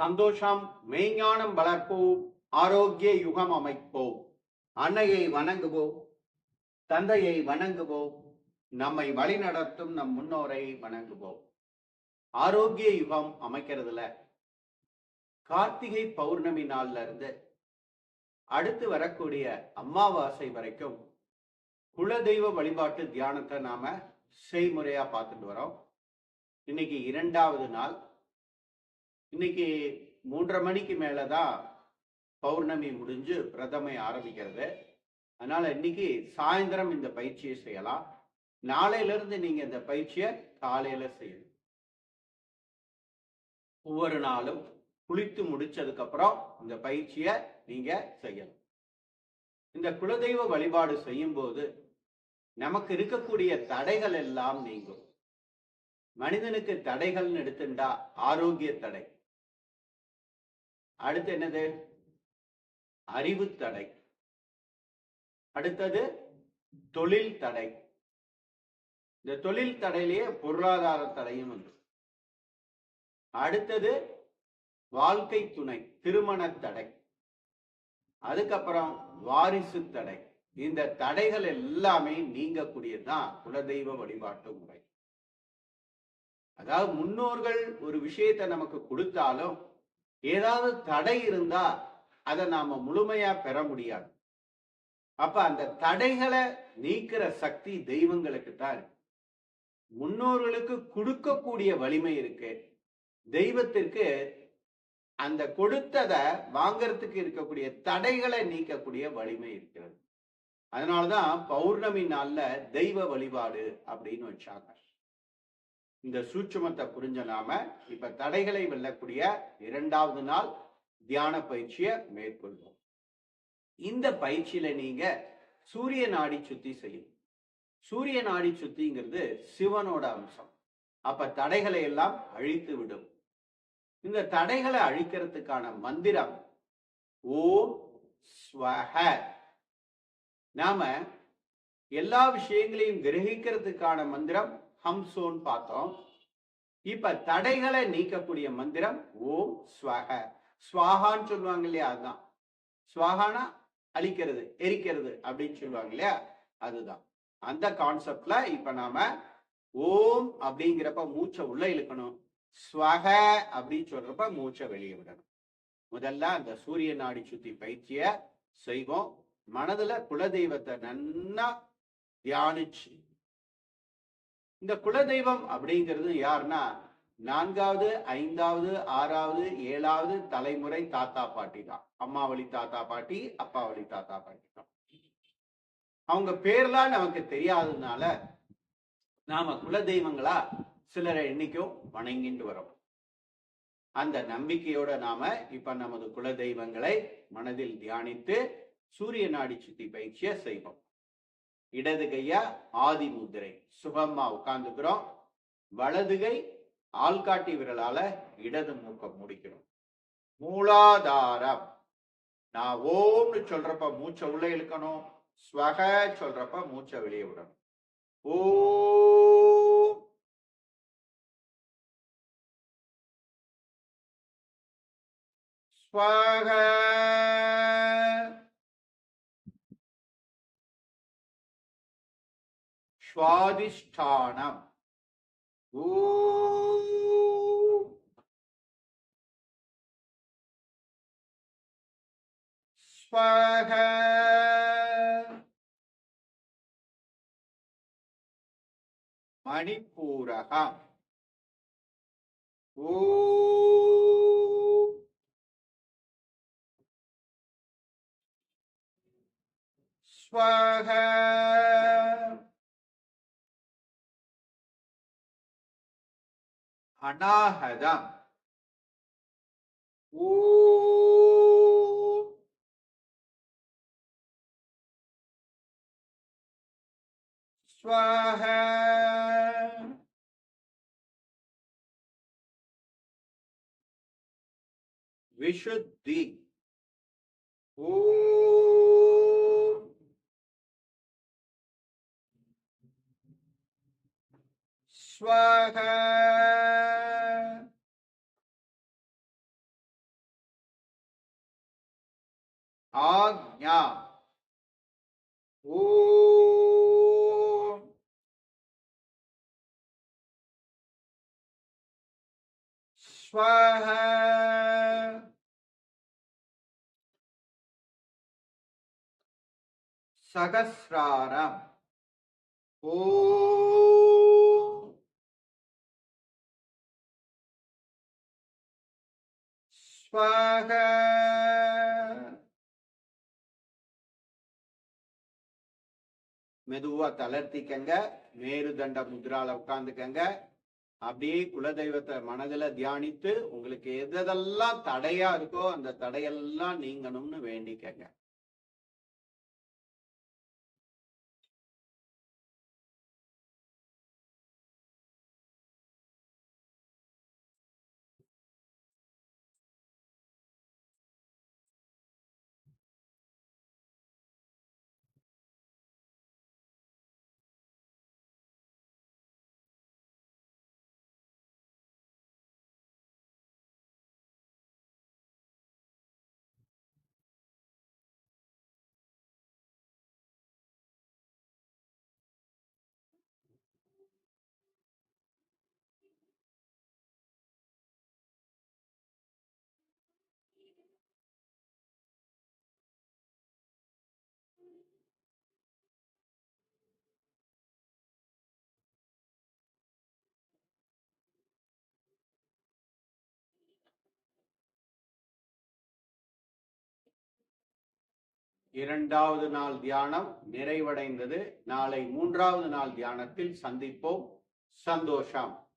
சந்தோஷம் மெய்ஞானம் வளர்ப்போம் ஆரோக்கிய யுகம் அமைப்போம். அன்னையை வணங்குவோம் தந்தையை வணங்குவோம் நம்மை வழிநடத்தும் நம் முன்னோரை வணங்குவோம். ஆரோக்கிய யுகம் அமைக்கிறதுல கார்த்திகை பௌர்ணமி நாள்ல இருந்து அடுத்து வரக்கூடிய அமாவாசை வரைக்கும் குலதெய்வ வழிபாட்டு தியானத்தை நாம செய்முறையா பார்த்துட்டு வரோம். இன்னைக்கு இரண்டாவது நாள். இன்னைக்கு மூன்றரை மணிக்கு மேலதான் பௌர்ணமி முடிஞ்சு பிரதமை ஆரம்பிக்கிறது. அதனால இன்னைக்கு சாயந்தரம் இந்த பயிற்சியை செய்யலாம். நாளையில இருந்து நீங்க இந்த பயிற்சியை காலையில செய்யணும். ஒவ்வொரு நாளும் குளித்து முடிச்சதுக்கு அப்புறம் இந்த பயிற்சியை நீங்க செய்யணும். இந்த குலதெய்வ வழிபாடு செய்யும் போது நமக்கு இருக்கக்கூடிய தடைகள் எல்லாம் நீங்கும். மனிதனுக்கு தடைகள்னு எடுத்துட்டா ஆரோக்கிய தடை. அடுத்து என்னது? அறிவு தடை. அடுத்தது தொழில் தடை. இந்த தொழில் தடையிலேயே பொருளாதார தடையும் உண்டு. அடுத்தது வாழ்க்கை துணை திருமண தடை. அதுக்கப்புறம் வாரிசு தடை. இந்த தடைகள் எல்லாமே நீங்கக்கூடியதுதான் குலதெய்வ வழிபாட்டு முறை. அதாவது முன்னோர்கள் ஒரு விஷயத்தை நமக்கு கொடுத்தாலும் ஏதாவது தடை இருந்தா அதை நாம முழுமையா பெற முடியாது. அப்ப அந்த தடைகளை நீக்கிற சக்தி தெய்வங்களுக்கு தான் இருக்கு. முன்னோர்களுக்கு கொடுக்கக்கூடிய வலிமை இருக்கு. தெய்வத்திற்கு அந்த கொடுத்ததை வாங்கறதுக்கு இருக்கக்கூடிய தடைகளை நீக்கக்கூடிய வலிமை இருக்கிறது. அதனாலதான் பௌர்ணமி நாள்ல தெய்வ வழிபாடு அப்படின்னு வச்சாங்க. இந்த சூட்சுமத்தை புரிஞ்ச நாம இப்ப தடைகளை வெல்லக்கூடிய இரண்டாவது நாள் தியான பயிற்சியை மேற்கொள்வோம். இந்த பயிற்சியில நீங்க சூரிய நாடி சுத்தி செய்யும் சூரிய நாடி சுத்திங்கிறது சிவனோட அம்சம். அப்ப தடைகளை எல்லாம் அழித்து விடும். இந்த தடைகளை அழிக்கிறதுக்கான மந்திரம் ஓம் ஸ்வஹ. நாம எல்லா விஷயங்களையும் கிரகிக்கிறதுக்கான மந்திரம் ஹம்சோன்னு பார்த்தோம். இப்ப தடைகளை நீக்கக்கூடிய மந்திரம் ஓம் ஸ்வஹ. ஸ்வாகான்னு சொல்லுவாங்க இல்லையா? அதுதான். ஸ்வாகானா அழிக்கிறது எரிக்கிறது அப்படின்னு சொல்லுவாங்க இல்லையா? அதுதான். அந்த கான்செப்ட்ல இப்ப நாம ஓம் அப்படிங்கிறப்ப மூச்சை உள்ள இழுக்கணும். ஸ்வக அப்படின்னு சொல்றப்ப மூச்சை வெளியே விடணும். முதல்ல அந்த சூரிய நாடி சுத்தி பயிற்சிய செய்வோம். மனதுல குலதெய்வத்தை நன்னா தியானிச்சு இந்த குலதெய்வம் அப்படிங்கிறது யாருன்னா நான்காவது ஐந்தாவது ஆறாவது ஏழாவது தலைமுறை தாத்தா பாட்டி தான். அம்மா வழி தாத்தா பாட்டி அப்பா வழி தாத்தா பாட்டி தான். அவங்க பேர்லாம் நமக்கு தெரியாததுனால நாம குலதெய்வங்களா சிலரை என்னைக்கும் வணங்கிட்டு வரோம். அந்த நம்பிக்கையோட நாம இப்ப நமது குலதெய்வங்களை மனதில் தியானித்து சூரிய நாடி சுத்தி பயிற்சியை செய்வோம். இடது கையா ஆதி முத்திரை சுகமா உட்கார்ந்துக்கிறோம். வலது கை ஆள்காட்டி விரலால இடது மூக்க முடிக்கணும். மூலாதாரம். நான் ஓம்னு சொல்றப்ப மூச்சை உள்ள இழுக்கணும். ஸ்வக சொல்றப்ப மூச்சை வெளியே விடணும். ஓ ஸ்வக சுவாதிஷ்டானம் ஊ ஸ்வக மணிப்பூரக ஊ. ஸ்வக அநாகதம் ஊ ஸ்வஹ விஷுத்தி ஓ ஸ்வஹ ஆக்ஞா ஓம் ஸ்வஹ சகசிராரம் ஓம் ஸ்வஹ மெதுவா தளர்த்திக்கங்க மேருதண்ட முத்ரால உட்கார்ந்துக்கங்க. அப்படியே குலதெய்வத்தை மனதுல தியானித்து உங்களுக்கு எதெல்லாம் தடையா இருக்கோ அந்த தடையெல்லாம் நீங்கணும்னு வேண்டிக்கங்க. இரண்டாவது நாள் தியானம் நிறைவடைந்தது. நாளை மூன்றாவது நாள் தியானத்தில் சந்திப்போம். சந்தோஷம்.